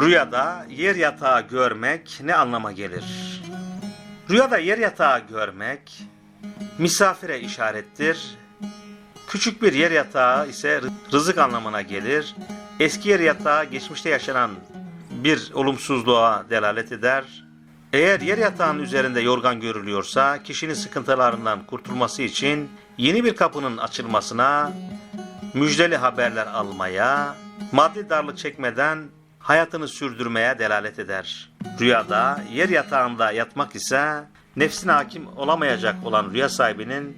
Rüyada yer yatağı görmek ne anlama gelir? Rüyada yer yatağı görmek misafire işarettir. Küçük bir yer yatağı ise rızık anlamına gelir. Eski yer yatağı geçmişte yaşanan bir olumsuzluğa delalet eder. Eğer yer yatağının üzerinde yorgan görülüyorsa kişinin sıkıntılarından kurtulması için yeni bir kapının açılmasına, müjdeli haberler almaya, maddi darlık çekmeden hayatını sürdürmeye delalet eder. Rüyada yer yatağında yatmak ise nefsine hakim olamayacak olan rüya sahibinin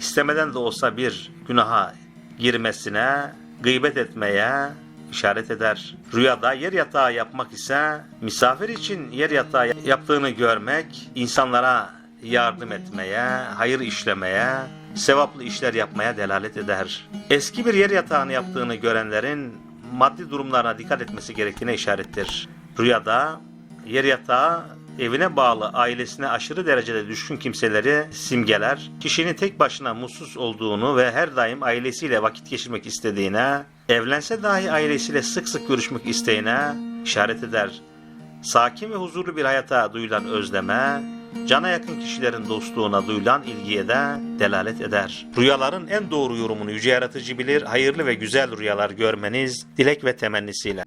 istemeden de olsa bir günaha girmesine, gıybet etmeye işaret eder. Rüyada yer yatağı yapmak ise misafir için yer yatağı yaptığını görmek, insanlara yardım etmeye, hayır işlemeye, sevaplı işler yapmaya delalet eder. Eski bir yer yatağını yaptığını görenlerin maddi durumlarına dikkat etmesi gerektiğine işarettir. Rüyada yer yatağı evine bağlı ailesine aşırı derecede düşkün kimseleri simgeler, kişinin tek başına mutsuz olduğunu ve her daim ailesiyle vakit geçirmek istediğine, evlense dahi ailesiyle sık sık görüşmek isteğine işaret eder. Sakin ve huzurlu bir hayata duyulan özleme, cana yakın kişilerin dostluğuna duyulan ilgiye de delalet eder. Rüyaların en doğru yorumunu yüce yaratıcı bilir, hayırlı ve güzel rüyalar görmeniz dilek ve temennisiyle.